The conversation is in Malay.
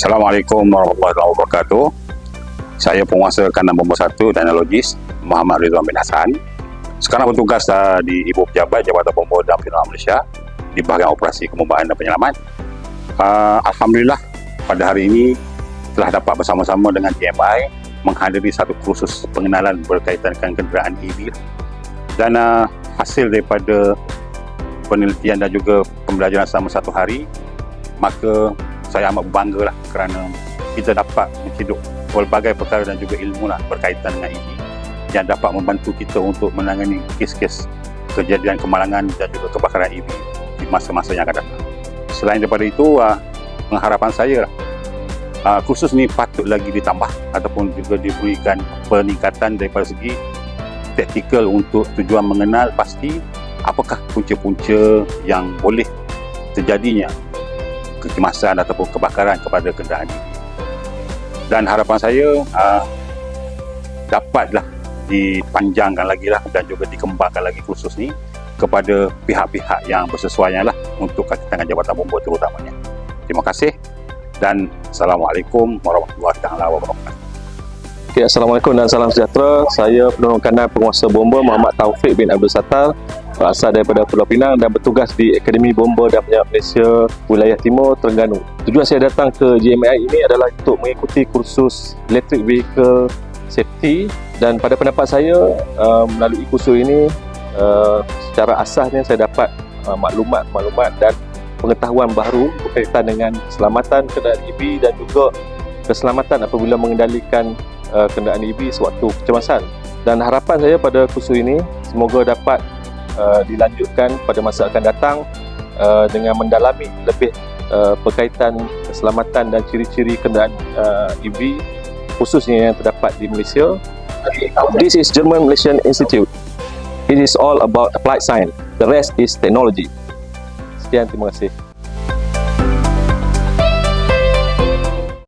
Assalamualaikum warahmatullahi wabarakatuh. Saya penguasa kandang nombor 1 teknologis Muhammad Rizwan bin Hassan. Sekarang bertugas uh, di Ibu Pejabat Jabatan Bomba dan Penyelamat Malaysia di bahagian operasi kemubaan dan penyelamat. Uh, Alhamdulillah pada hari ini telah dapat bersama-sama dengan TMI menghadiri satu kursus pengenalan berkaitan dengan kenderaan EV dan uh, hasil daripada penelitian dan juga pembelajaran selama satu hari maka saya amat berbangga lah kerana kita dapat menciduk pelbagai perkara dan juga ilmu lah berkaitan dengan ini yang dapat membantu kita untuk menangani kes-kes kejadian kemalangan dan juga kebakaran EV di masa-masa yang akan datang. Selain daripada itu, uh, pengharapan saya lah, uh, kursus ni patut lagi ditambah ataupun juga diberikan peningkatan daripada segi taktikal untuk tujuan mengenal pasti apakah punca-punca yang boleh terjadinya kecemasan ataupun kebakaran kepada kenderaan ini. Dan harapan saya uh, dapatlah dipanjangkan lagi lah dan juga dikembangkan lagi kursus ni kepada pihak-pihak yang bersesuaian lah untuk kaki tangan Jabatan Bomba terutamanya. Terima kasih dan Assalamualaikum warahmatullahi wabarakatuh. Okay, Assalamualaikum dan salam sejahtera. Saya penolong kanan penguasa bomba Muhammad Taufik bin Abdul Sattar berasal daripada Pulau Pinang dan bertugas di Akademi Bomba dan Penyelamat Malaysia Wilayah Timur, Terengganu. Tujuan saya datang ke JMI ini adalah untuk mengikuti kursus Electric Vehicle Safety dan pada pendapat saya uh, melalui kursus ini uh, secara asasnya saya dapat uh, maklumat-maklumat dan pengetahuan baru berkaitan dengan keselamatan kenderaan EV dan juga keselamatan apabila mengendalikan uh, kenderaan EV sewaktu kecemasan. Dan harapan saya pada kursus ini semoga dapat uh, dilanjutkan pada masa akan datang uh, dengan mendalami lebih uh, berkaitan keselamatan dan ciri-ciri kenderaan uh, EV khususnya yang terdapat di Malaysia. This is German Malaysian Institute. It is all about applied science. The rest is technology. Sekian, terima kasih.